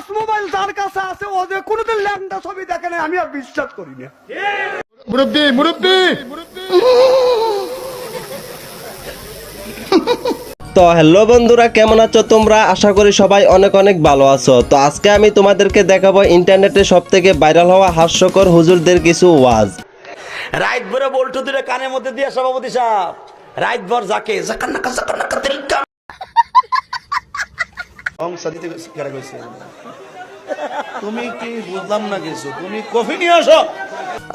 Touch mobile যার কাছে আছে ও যে কোনোদিন ল্যাংটা ছবি দেখে না আমি আর বিশ্বাস করি না। মুরব্বী মুরব্বী! তো হ্যালো বন্ধুরা কেমন আছো তোমরা? আশা করি সবাই অনেক অনেক ভালো আছো। তো আজকে আমি তোমাদেরকে দেখাবো ইন্টারনেটে সব থেকে ভাইরাল হওয়া হাস্যকর হুজুরদের কিছু ওয়াজ। রাইট ভরে বল্টু দিলে কানের মধ্যে দিয়ে সভাপতি সাহেব। রাইট ভর যাকে জাকার নাকা তেলকা তুমি কি বুঝলাম না কিছু? তুমি কফি নিয়ে আসো।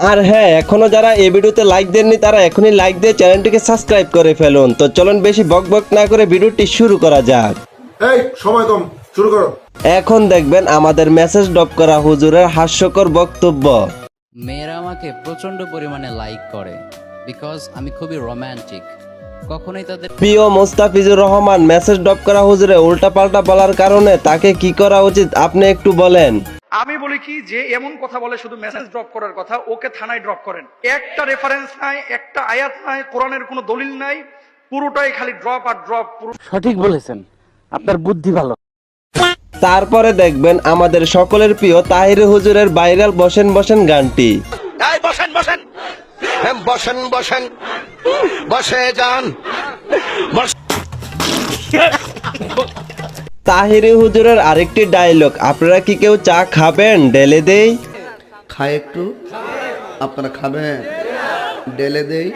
আর হ্যাঁ এখনও যারা এই ভিডিওতে লাইক দেননি তারা এখনই লাইক দিয়ে চ্যানেলটিকে সাবস্ক্রাইব করে ফেলুন। তো চলুন বেশি বক বক না করে ভিডিওটি শুরু করা যাক। এই সময় কম শুরু করো। এখন দেখবেন আমাদের মেসেজ ডপ করা হুজুরের হাস্যকর বক্তব্য। মেয়েরা আমাকে প্রচণ্ড পরিমাণে লাইক করে বিকজ আমি খুবই রোমান্টিক কখনোই তাদের প্রিয় মোস্তাফিজুর রহমান মেসেজ ড্রপ করা হুজুরে উল্টাপাল্টা বলার কারণে তাকে কি করা উচিত আপনি একটু বলেন। আমি বলি কি যে এমন কথা বলে শুধু মেসেজ ড্রপ করার কথা ওকে থানায় ড্রপ করেন। একটা রেফারেন্স নাই একটা আয়াত নাই কোরআনের কোনো দলিল নাই পুরোটাই খালি ড্রপ আর ড্রপ সঠিক বলেছেন। আপনার বুদ্ধি ভালো। তারপরে দেখবেন আমাদের সকলের প্রিয় তাহির হুজুরের ভাইরাল বসেন বসেন গানটি। এই বসেন বসেন। বসেন বসেন। বসে যান। তাহিরি হুজুরের আরেকটি ডায়লগ আপনারা কি কেউ চা খাবেন? ডেলে দেই। খায় একটু। আপনারা খাবেন? ডেলে দেই।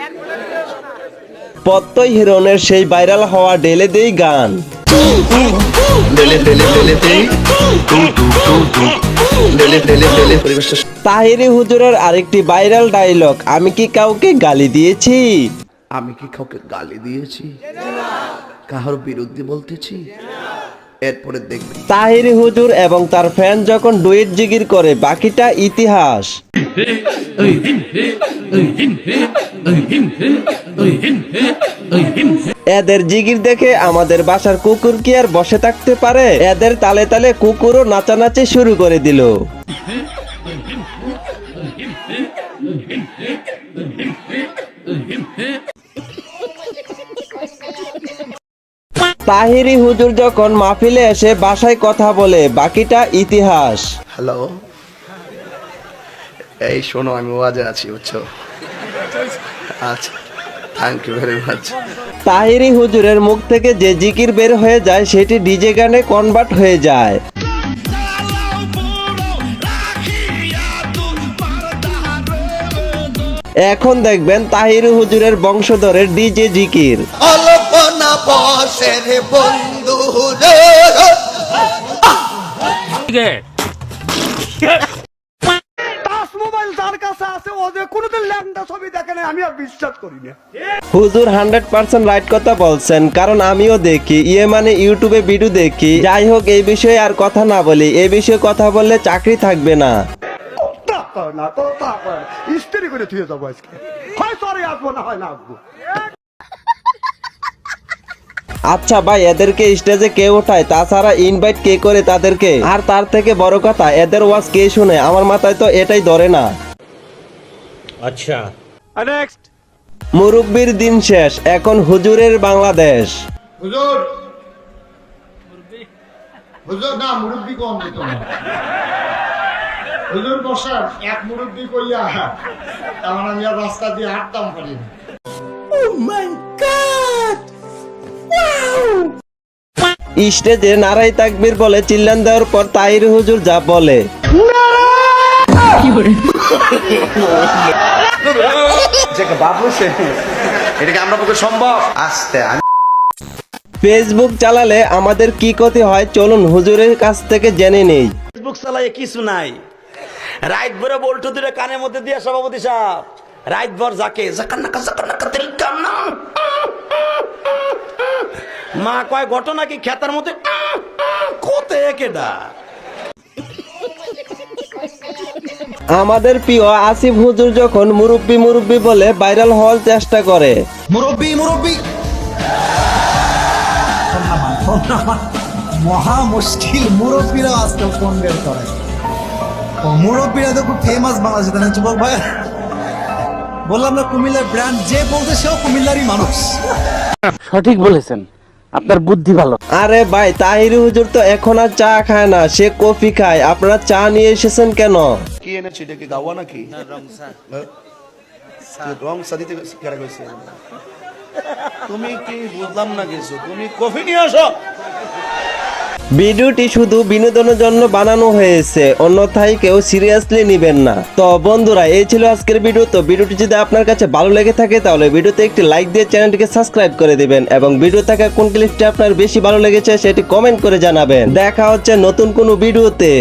পত্তই হিরণের সেই ভাইরাল হওয়া ডেলে দেই গান। তাহিরি হুজুরের আরেকটি ভাইরাল ডায়লগ আমি কি কাউকে গালি দিয়েছি? আমি কি কাউকে গালি দিয়েছি? কাহার বিরুদ্ধে বলতেছি? এরপরে দেখবেন তাহিরি হুজুর এবং তার ফ্যান যখন ডুয়েট জিগির করে বাকিটা ইতিহাস। এদের জিগির দেখে আমাদের বাসার কুকুর কি আর বসে থাকতে পারে? এদের তালে তালে কুকুরও নাচানাচি শুরু করে দিল। তাহিরি হুজুর যখন মাহফিলে এসে বাসায় কথা বলে, বাকিটা ইতিহাস। হ্যালো এই শোনো আমি ওয়াজে আছি বুঝছ? আচ্ছা thank you very much Tahiri হুজুরের মুখ থেকে যে জিকির বের হয়ে যায় সেটি ডিজে গানে কনভার্ট হয়ে যায়। এখন দেখবেন তাহিরি হুজুরের বংশধরের ডিজে জিকির। অল্পনা বসের বন্ধু কাছে আছে ও যে কোনোদিন ল্যাংটা ছবি দেখে না আমি আর বিশ্বাস করি না। হুজুর হান্ড্রেড পার্সেন্ট রাইট কথা বলছেন কারণ আমিও দেখি ইয়ে মানে ইউটিউবে ভিডিও দেখি। যাই হোক এই বিষয়ে আর কথা না বলি এই বিষয়ে কথা বললে চাকরি থাকবে না। না তো তা ইস্ত্রি করে থুয়ে যাব আজকে। হয় সরে আসব না হয় না আসব। আচ্ছা ভাই এদেরকে স্টেজে কে ওঠায়? তাছাড়া ইনভাইট কে করে তাদেরকে? আর তার থেকে বড় কথা এদের ওয়াজ কে শুনে? আমার মাথায় তো এটাই ধরে না। আচ্ছা। নেক্সট মুরব্বির দিন শেষ এখন হুজুরের বাংলাদেশ। হুজুর! হুজুর না মুরব্বী কম দিত হুজুর বসান এক মুরব্বী কইয়া তেমন আমি আর রাস্তা দিয়ে হাঁটতাম পারি না স্টেজে নারাই তাকবীর বলে চিল্লান দেওয়ার পর তাইর হুজুর যা বলে। ফেসবুক চালালে আমাদের কি ক্ষতি হয়? চলুন হুজুরের কাছ থেকে জেনে নেই। ফেসবুক চালাইয়ে কিছু নাই। রাইট ভরে বল্টু দিলে কানের মধ্যে দিয়ে সভাপতি সাহেব। রাইট ভর যাকে জাকার নাকা জাকার নাকা মা কয়, ঘটনা কি? খেতার মধ্যে। কোতে কেডা আমাদের প্রিয় আসিফ হুজুর যখন মুরব্বি মুরব্বি বলে ভাইরাল হওয়ার চেষ্টা করে। মুরব্বী মুরব্বী। মহা মুশকিল মুরব্বীরা আজকাল ফোন বের করে। ও মুরব্বীরা তো খুব ফেমাস বাংলাদেশে তাই না যুবক ভাই? বললাম না কুমিল্লার ব্র্যান্ড যে বলতে সেও কুমিল্লারই মানুষ। সঠিক বলেছেন। আপনার বুদ্ধি ভালো। আরে ভাই তাহির হুজুর তো এখন আর চা খায় না সে কফি খায়। আপনারা চা নিয়ে এসেছেন কেন? কি এনেছি? এটা কি গাওয়া নাকি? রং সাদিতে কেরা গেছে? তুমি কি বুঝলাম না কিছু? তুমি কফি নিয়ে আসো। ভিডিওটি শুধু বিনোদনের জন্য বানানো হয়েছে, অন্যথায় কেউ সিরিয়াসলি নেবেন না। তো বন্ধুরা, এই ছিল আজকের ভিডিও। তো ভিডিওটি যদি আপনার কাছে ভালো লেগে থাকে, তাহলে ভিডিওতে একটি লাইক দিয়ে চ্যানেলটিকে সাবস্ক্রাইব করে দিবেন এবং ভিডিও থাকা কোন ক্লিপটি আপনার বেশি ভালো লেগেছে, সেটি কমেন্ট করে জানাবেন। দেখা হচ্ছে নতুন কোনো ভিডিওতে।